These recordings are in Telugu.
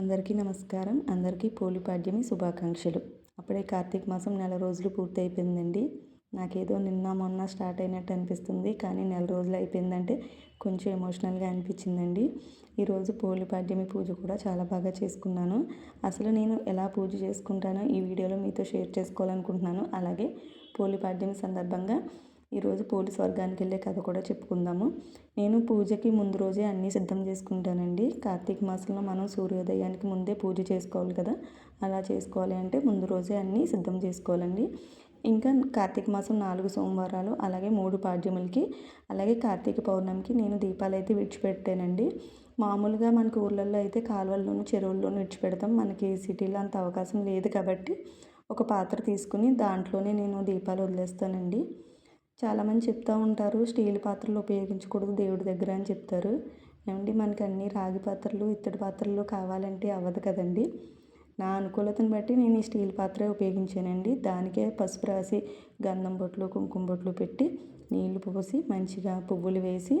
అందరికీ నమస్కారం. అందరికీ పోలిపాడ్యమి శుభాకాంక్షలు. అప్పుడే కార్తీక మాసం నెల రోజులు పూర్తి అయిపోయిందండి నాకేదో నిన్న మొన్న స్టార్ట్ అయినట్టు అనిపిస్తుంది. కానీ నెల రోజులు అయిపోయిందంటే కొంచెం ఎమోషనల్గా అనిపించిందండి. ఈరోజు పోలిపాడ్యమి పూజ కూడా చాలా బాగా చేసుకున్నాను. అసలు నేను ఎలా పూజ చేసుకుంటానో ఈ వీడియోలో మీతో షేర్ చేసుకోవాలనుకుంటున్నాను. అలాగే పోలిపాడ్యమి సందర్భంగా ఈరోజు పోలీస్ వర్గానికి వెళ్ళే కథ కూడా చెప్పుకుందాము. నేను పూజకి ముందు రోజే అన్నీ సిద్ధం చేసుకుంటానండి. కార్తీక మాసంలో మనం సూర్యోదయానికి ముందే పూజ చేసుకోవాలి కదా. అలా చేసుకోవాలి అంటే ముందు రోజే అన్నీ సిద్ధం చేసుకోవాలండి. ఇంకా కార్తీక మాసం నాలుగు సోమవారాలు అలాగే మూడు పాడ్యములకి అలాగే కార్తీక పౌర్ణమికి నేను దీపాలు అయితే విడిచిపెట్టానండి. మామూలుగా మనకు ఊర్లలో అయితే కాలువల్లోనూ చెరువుల్లోనూ విడిచిపెడతాం. మనకి సిటీలో అంత అవకాశం లేదు కాబట్టి ఒక పాత్ర తీసుకుని దాంట్లోనే నేను దీపాలు వదిలేస్తానండి. చాలామంది చెప్తూ ఉంటారు స్టీల్ పాత్రలు ఉపయోగించకూడదు దేవుడి దగ్గర అని చెప్తారు. ఏమండి మనకి అన్ని రాగి పాత్రలు ఇత్తడి పాత్రలు కావాలంటే అవ్వదు కదండి. నా అనుకూలతను బట్టి నేను ఈ స్టీల్ పాత్రే ఉపయోగించానండి. దానికే పసుపు రాసి గంధం బొట్లు కుంకుమ బొట్లు పెట్టి నీళ్ళు పోసి మంచిగా పువ్వులు వేసి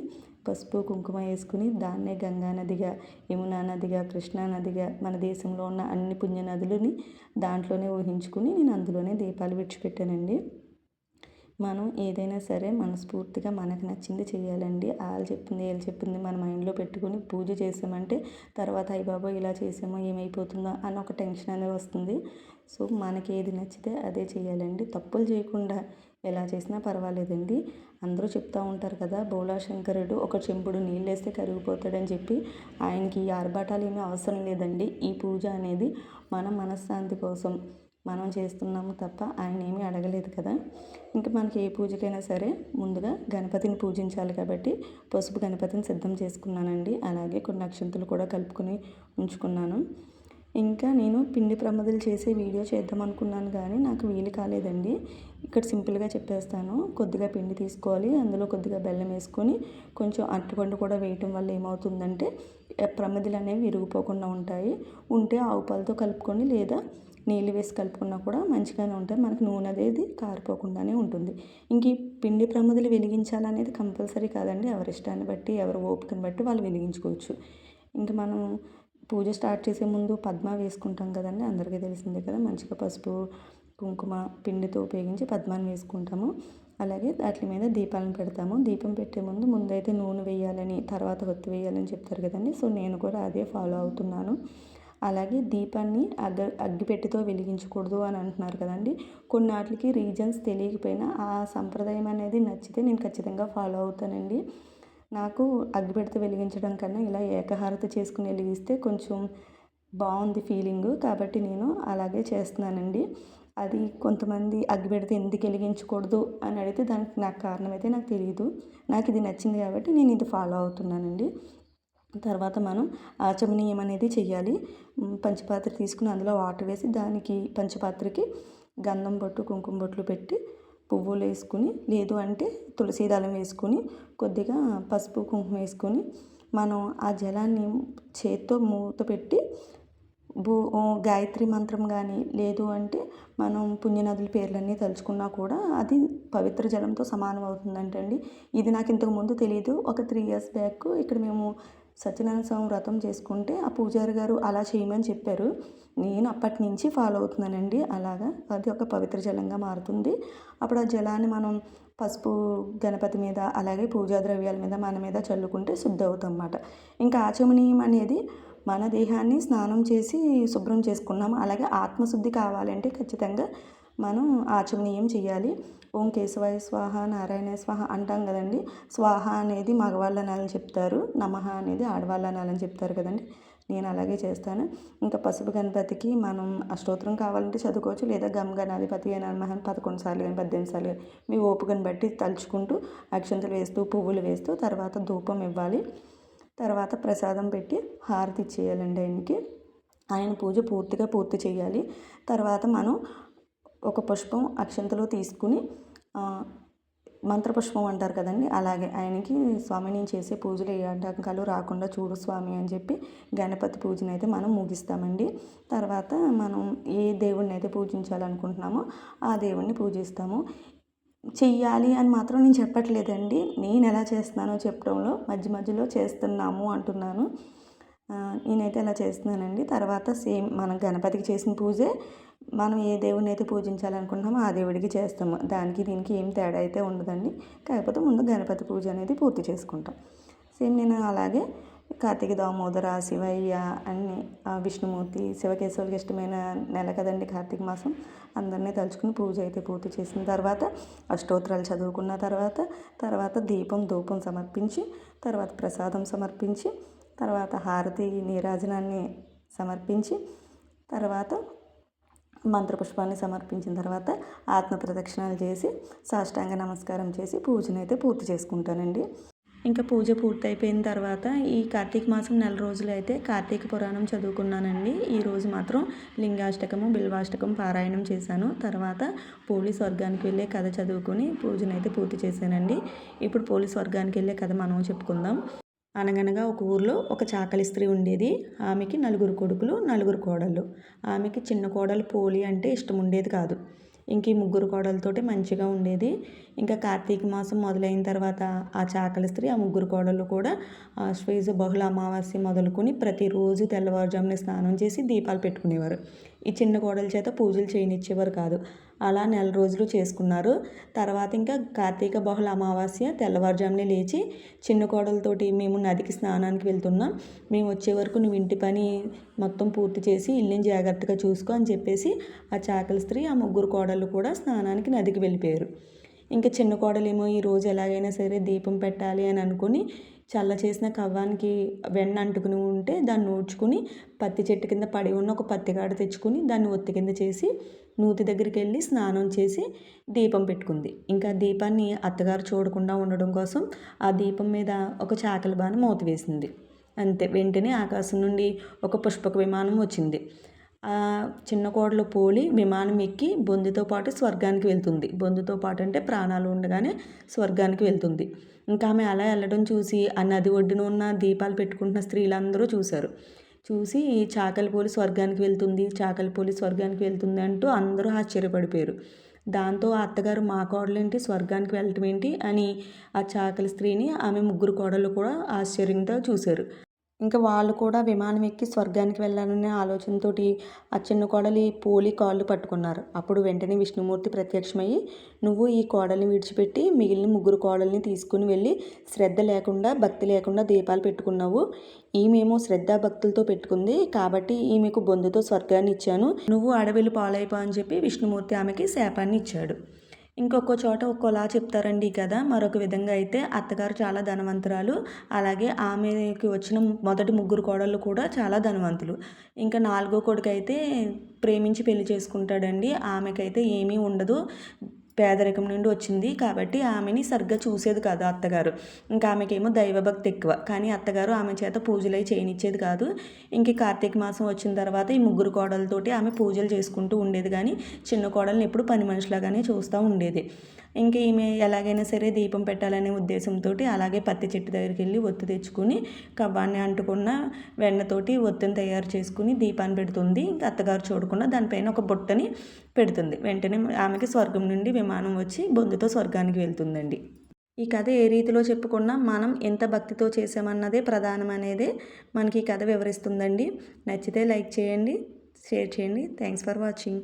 పసుపు కుంకుమ వేసుకుని దాన్నే గంగా నదిగా యమునా నదిగా కృష్ణా నదిగా మన దేశంలో ఉన్న అన్ని పుణ్య నదులని దాంట్లోనే ఊహించుకుని నేను అందులోనే దీపాలు విడిచిపెట్టానండి. మనం ఏదైనా సరే మనస్ఫూర్తిగా మనకు నచ్చింది చేయాలండి. వాళ్ళు చెప్పింది వీళ్ళు చెప్పింది మన మైండ్లో పెట్టుకొని పూజ చేసామంటే తర్వాత అయ్యి బాబా ఇలా చేసామో ఏమైపోతుందో అని ఒక టెన్షన్ అనేది వస్తుంది. సో మనకి ఏది నచ్చితే అదే చేయాలండి. తప్పులు చేయకుండా ఎలా చేసినా పర్వాలేదండి. అందరూ చెప్తూ ఉంటారు కదా బోలా శంకరుడు ఒక చెంపుడు నీళ్ళు వేస్తే కరిగిపోతాడని చెప్పి ఆయనకి ఈ ఆర్భాటాలు ఏమీ అవసరం లేదండి. ఈ పూజ అనేది మన మనశ్శాంతి కోసం. మనం చేస్తున్నాము తప్ప ఆయన ఏమీ అడగలేదు కదా. ఇంకా మనకి ఏ పూజకైనా సరే ముందుగా గణపతిని పూజించాలి కాబట్టి పసుపు గణపతిని సిద్ధం చేసుకున్నానండి. అలాగే కొన్ని అక్షంతులు కూడా కలుపుకొని ఉంచుకున్నాను. ఇంకా నేను పిండి ప్రమదలు చేసే వీడియో చేద్దాం అనుకున్నాను కానీ నాకు వీలు కాలేదండి. ఇక్కడ సింపుల్గా చెప్పేస్తాను. కొద్దిగా పిండి తీసుకోవాలి. అందులో కొద్దిగా బెల్లం వేసుకొని కొంచెం అరటిపండు కూడా వేయటం వల్ల ఏమవుతుందంటే ప్రమదలు అనేవి విరిగిపోకుండా ఉంటాయి. ఉంటే ఆవు పాలతో కలుపుకొని లేదా నీళ్ళు వేసి కలుపుకున్నా కూడా మంచిగానే ఉంటుంది మనకు నూనె అనేది కారిపోకుండానే ఉంటుంది. ఇంక ఈ పిండి ప్రమదలు వెలిగించాలనేది కంపల్సరీ కాదండి. ఎవరి ఇష్టాన్ని బట్టి ఎవరి ఓపికను బట్టి వాళ్ళు వెలిగించుకోవచ్చు. ఇంకా మనం పూజ స్టార్ట్ చేసే ముందు పద్మ వేసుకుంటాం కదండి. అందరికీ తెలిసిందే కదా మంచిగా పసుపు కుంకుమ పిండితో ఉపయోగించి పద్మాన్ని వేసుకుంటాము. అలాగే దాటి మీద దీపాలను పెడతాము. దీపం పెట్టే ముందు ముందైతే నూనె వేయాలని తర్వాత ఒత్తి వేయాలని చెప్తారు కదండి. సో నేను కూడా అదే ఫాలో అవుతున్నాను. అలాగే దీపాన్ని అగ్గ అగ్గిపెట్టెతో వెలిగించకూడదు అని అంటున్నారు కదండి. కొన్నాటికి రీజన్స్ తెలియకపోయినా ఆ సంప్రదాయం అనేది నచ్చితే నేను ఖచ్చితంగా ఫాలో అవుతానండి. నాకు అగ్గిపెట్టెతో వెలిగించడం కన్నా ఇలా ఏకహారత చేసుకుని వెలిగిస్తే కొంచెం బాగుంది ఫీలింగ్ కాబట్టి నేను అలాగే చేస్తున్నానండి. అది కొంతమంది అగ్గిపెడితే ఎందుకు వెలిగించకూడదు అని అడిగితే దానికి నాకు కారణం అయితే నాకు తెలియదు నాకు ఇది నచ్చింది కాబట్టి నేను ఇది ఫాలో అవుతున్నానండి. తర్వాత మనం ఆచమనీయం అనేది చేయాలి పంచపాత్ర తీసుకుని అందులో వాటర్ వేసి దానికి పంచపాత్రకి గంధం బొట్టు కుంకుమ బొట్లు పెట్టి పువ్వులు వేసుకుని లేదు అంటే తులసి దళం వేసుకొని కొద్దిగా పసుపు కుంకుమ వేసుకొని మనం ఆ జలాన్ని చేత్తో మూత పెట్టి భూ గాయత్రి మంత్రం కానీ లేదు అంటే మనం పుణ్యనదుల పేర్లన్నీ తలుచుకున్నా కూడా అది పవిత్ర జలంతో సమానం అవుతుందంటండి. ఇది నాకు ఇంతకు ముందు తెలియదు ఒక త్రీ ఇయర్స్ బ్యాక్ ఇక్కడ మేము సత్యనారాయణ స్వామి వ్రతం చేసుకుంటే ఆ పూజారి గారు అలా చేయమని చెప్పారు. నేను అప్పటి నుంచి ఫాలో అవుతున్నానండి. అలాగా అది ఒక పవిత్ర జలంగా మారుతుంది. అప్పుడు ఆ జలాన్ని మనం పసుపు గణపతి మీద అలాగే పూజా ద్రవ్యాల మీద మన మీద చల్లుకుంటే శుద్ధి అవుతాం అన్నమాట ఇంకా ఆచమనీయం అనేది మన దేహాన్ని స్నానం చేసి శుభ్రం చేసుకున్నాము. అలాగే ఆత్మశుద్ధి కావాలంటే ఖచ్చితంగా మనం ఆచమనీయం చేయాలి ఓం కేశవాయ స్వాహ నారాయణ స్వాహ అంటాం కదండి. స్వాహ అనేది మగవాళ్ళు అనాలని చెప్తారు. నమః అనేది ఆడవాళ్ళు అనాలని చెప్తారు కదండి. నేను అలాగే చేస్తాను. ఇంకా పసుపు గణపతికి మనం అష్టోత్తరం కావాలంటే చదువుకోవచ్చు. లేదా గమ్ గణాధిపతి నమః పదకొండు సార్లు కానీ పద్దెనిమిది సార్లు మీ ఓపికను బట్టి తలుచుకుంటూ అక్షంతలు వేస్తూ పువ్వులు వేస్తూ తర్వాత ధూపం ఇవ్వాలి. తర్వాత ప్రసాదం పెట్టి హారతి ఇచ్చేయాలండి ఆయనకి. ఆయన పూజ పూర్తిగా పూర్తి చేయాలి. తర్వాత మనం ఒక పుష్పం అక్షంతలో తీసుకుని మంత్రపుష్పం అంటారు కదండి అలాగే ఆయనకి స్వామి నేను చేసే పూజలు ఏ ఆటంకాలు రాకుండా చూడు స్వామి అని చెప్పి గణపతి పూజను అయితే మనం ముగిస్తామండి. తర్వాత మనం ఏ దేవుడిని అయితే పూజించాలనుకుంటున్నామో ఆ దేవుడిని పూజిస్తాము. చెయ్యాలి అని మాత్రం నేను చెప్పట్లేదండి. నేను ఎలా చేస్తున్నానో చెప్పడంలో మధ్య మధ్యలో చేస్తున్నాము అంటున్నాను. నేనైతే ఇలా చేస్తున్నానండి. తర్వాత సేమ్ మనం గణపతికి చేసిన పూజే మనం ఏ దేవుడిని అయితే పూజించాలనుకుంటున్నామో ఆ దేవుడికి చేస్తాము. దానికి దీనికి ఏం తేడా అయితే ఉండదండి. కాకపోతే ముందు గణపతి పూజ అనేది పూర్తి చేసుకుంటాం. సేమ్ నేను అలాగే కార్తీక దామోదర శివయ్య అన్ని విష్ణుమూర్తి శివకేశవులకి ఇష్టమైన నెల కదండి కార్తీక మాసం. అందరినీ తలుచుకుని పూజ అయితే పూర్తి చేసిన తర్వాత అష్టోత్తరాలు చదువుకున్న తర్వాత తర్వాత దీపం ధూపం సమర్పించి తర్వాత ప్రసాదం సమర్పించి తర్వాత హారతి నీరాజనాన్ని సమర్పించి తర్వాత మంత్రపుష్పాన్ని సమర్పించిన తర్వాత ఆత్మ ప్రదక్షిణాలు చేసి సాష్టాంగ నమస్కారం చేసి పూజనైతే పూర్తి చేసుకుంటానండి. ఇంకా పూజ పూర్తయిపోయిన తర్వాత ఈ కార్తీక మాసం నెల రోజులు అయితే కార్తీక పురాణం చదువుకున్నానండి. ఈరోజు మాత్రం లింగాష్టకము బిల్వాష్టకం పారాయణం చేశాను. తర్వాత పోలీస్ వర్గానికి వెళ్ళే కథ చదువుకుని పూజనైతే పూర్తి చేశానండి. ఇప్పుడు పోలీస్ వర్గానికి వెళ్ళే కథ మనం చెప్పుకుందాం. అనగనగా ఒక ఊర్లో ఒక చాకలి స్త్రీ ఉండేది. ఆమెకి నలుగురు కొడుకులు నలుగురు కోడళ్ళు. ఆమెకి చిన్న కోడలు పోలి అంటే ఇష్టం ఉండేది కాదు. ఇంక ఈ ముగ్గురు కోడలతోటి మంచిగా ఉండేది. ఇంకా కార్తీక మాసం మొదలైన తర్వాత ఆ చాకలి స్త్రీ ఆ ముగ్గురు కోడళ్ళు కూడా ఆశ్వేజ బహుళ అమావాస్య మొదలుకొని ప్రతిరోజు తెల్లవారుజామున స్నానం చేసి దీపాలు పెట్టుకునేవారు. ఈ చిన్న కోడల చేత పూజలు చేయనిచ్చేవారు కాదు. అలా నెల రోజులు చేసుకున్నారు. తర్వాత ఇంకా కార్తీక బహుళ అమావాస్య తెల్లవారుజామునే లేచి చిన్న కోడలతోటి మేము నదికి స్నానానికి వెళ్తున్నాం. మేము వచ్చే వరకు నువ్వు ఇంటి పని మొత్తం పూర్తి చేసి ఇల్లుని జాగ్రత్తగా చూసుకో అని చెప్పేసి ఆ చాకలి స్త్రీ ఆ ముగ్గురు కోడళ్ళు కూడా స్నానానికి నదికి వెళ్ళిపోయారు. ఇంకా చిన్న కోడలేమో ఈ రోజు ఎలాగైనా సరే దీపం పెట్టాలి అని అనుకుని చల్ల చేసిన కవ్వానికి వెన్న అంటుకుని ఉంటే దాన్ని ఊడ్చుకుని పత్తి చెట్టు కింద పడి ఉన్న ఒక పత్తికాడ తెచ్చుకుని దాన్ని ఒత్తి కింద చేసి నూతి దగ్గరికి వెళ్ళి స్నానం చేసి దీపం పెట్టుకుంది. ఇంకా దీపాన్ని అత్తగారు చూడకుండా ఉండడం కోసం ఆ దీపం మీద ఒక చాకలి బాణ మూత వేసింది. అంతే వెంటనే ఆకాశం నుండి ఒక పుష్పక విమానం వచ్చింది. చిన్న కోడలు పోలి విమానం ఎక్కి బొందుతో పాటు స్వర్గానికి వెళ్తుంది. బొందుతో పాటు అంటే ప్రాణాలు ఉండగానే స్వర్గానికి వెళ్తుంది. ఇంకా ఆమె అలా వెళ్ళడం చూసి ఆ నది ఒడ్డున ఉన్న దీపాలు పెట్టుకుంటున్న స్త్రీలందరూ చూశారు. చూసి చాకలిపోలి స్వర్గానికి వెళ్తుంది చాకలిపోలి స్వర్గానికి వెళ్తుంది అంటూ అందరూ ఆశ్చర్యపడిపోయారు. దాంతో అత్తగారు మా కోడలేంటి? స్వర్గానికి వెళ్ళటం ఏంటి? అని ఆ చాకలి స్త్రీని ఆమె ముగ్గురు కోడలు కూడా ఆశ్చర్యంతో చూశారు. ఇంకా వాళ్ళు కూడా విమానం ఎక్కి స్వర్గానికి వెళ్ళాలనే ఆలోచనతోటి ఆ చిన్న కోడలి పోలి కాళ్ళు పట్టుకున్నారు. అప్పుడు వెంటనే విష్ణుమూర్తి ప్రత్యక్షమయ్యి నువ్వు ఈ కోడల్ని విడిచిపెట్టి మిగిలిన ముగ్గురు కోడల్ని తీసుకుని వెళ్ళి శ్రద్ధ లేకుండా భక్తి లేకుండా దీపాలు పెట్టుకున్నావు. ఈమెమో శ్రద్ధ భక్తులతో పెట్టుకుంది. కాబట్టి ఈమెకు బొందుతో స్వర్గాన్ని ఇచ్చాను. నువ్వు అడవిలు పాలైపో అని చెప్పి విష్ణుమూర్తి ఆమెకి శాపాన్ని ఇచ్చాడు. ఇంకొక చోట ఒక్కోలా చెప్తారండి కదా మరొక విధంగా అయితే అత్తగారు చాలా ధనవంతురాలు. అలాగే ఆమెకి వచ్చిన మొదటి ముగ్గురు కోడళ్ళు కూడా చాలా ధనవంతులు. ఇంకా నాలుగో కొడుకు అయితే ప్రేమించి పెళ్ళి చేసుకుంటాడండి. ఆమెకైతే ఏమీ ఉండదు. పేదరికం నుండి వచ్చింది కాబట్టి ఆమెని సరిగ్గా చూసేది కాదు అత్తగారు. ఇంకా ఆమెకేమో దైవభక్తి ఎక్కువ. కానీ అత్తగారు ఆమె చేత పూజలు చేయనిచ్చేది కాదు. ఇంక కార్తీక మాసం వచ్చిన తర్వాత ఈ ముగ్గురు కోడలతోటి ఆమె పూజలు చేసుకుంటూ ఉండేది కానీ చిన్న కోడల్ని ఎప్పుడు పని మనుషులాగానే చూస్తూ ఉండేది. ఇంక ఈమె ఎలాగైనా సరే దీపం పెట్టాలనే ఉద్దేశంతో అలాగే పత్తి చెట్టు దగ్గరికి వెళ్ళి ఒత్తి తెచ్చుకుని కవ్వాన్ని అంటుకున్న వెన్నతోటి ఒత్తిని తయారు చేసుకుని దీపాన్ని పెడుతుంది. ఇంకా అత్తగారు చూడకుండా దానిపైన ఒక బుట్టని పెడుతుంది. వెంటనే ఆమెకి స్వర్గం నుండి విమానం వచ్చి బొందుతో స్వర్గానికి వెళ్తుందండి. ఈ కథ ఏ రీతిలో చెప్పుకున్నా మనం ఎంత భక్తితో చేసామన్నదే ప్రధానమనేదే మనకి ఈ కథ వివరిస్తుందండి. నచ్చితే లైక్ చేయండి షేర్ చేయండి. Thanks for watching.